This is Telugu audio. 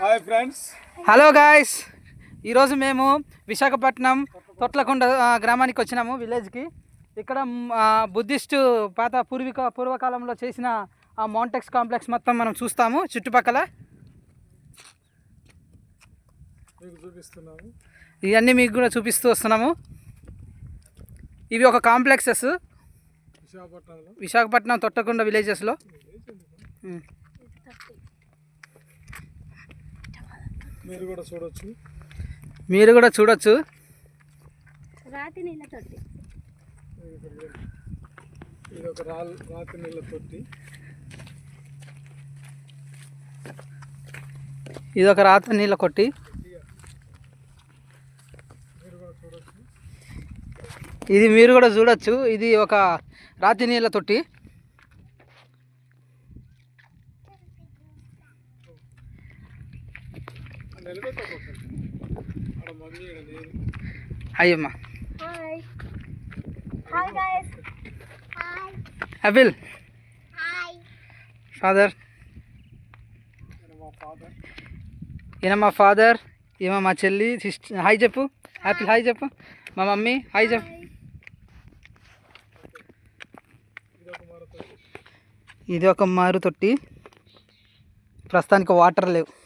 Hi friends. Hello guys. ఈరోజు మేము విశాఖపట్నం తొట్లకొండ గ్రామానికి వచ్చినాము విలేజ్కి. ఇక్కడ బుద్ధిస్టు పాత పూర్వీక పూర్వకాలంలో చేసిన ఆ మౌంటెక్స్ కాంప్లెక్స్ మొత్తం మనం చూస్తాము చుట్టుపక్కల. చూపిస్తున్నాము. ఇవన్నీ మీకు కూడా చూపిస్తూ వస్తున్నాము. ఇవి ఒక కాంప్లెక్సెస్. విశాఖపట్నం తొట్టకొండ విలేజెస్లో. మీరు కూడా చూడొచ్చు. మీరు కూడా చూడొచ్చు. రాతి నీళ్ళ తొట్టి ఇది ఒక రాల్ రాతి నీళ్ళ తొట్టి ఇది ఒక రాత్రి నీళ్ళ కొట్టి. మీరు కూడా చూడొచ్చు ఇది మీరు కూడా చూడొచ్చు. ఇది ఒక రాతి నీళ్ళ తొట్టి. హాయ్ హాయ్ అబిల్ ఫాదర్ ఈయన మా ఫాదర్ ఈమె మా చెల్లి సిస్టర్ హాయ్ చెప్పు. హ్యాపీ హాయ్ చెప్పు. మా మమ్మీ హాయ్ చెప్పు. ఇది ఒక మారు తొట్టి. ప్రస్తుతానికి వాటర్ లేవు.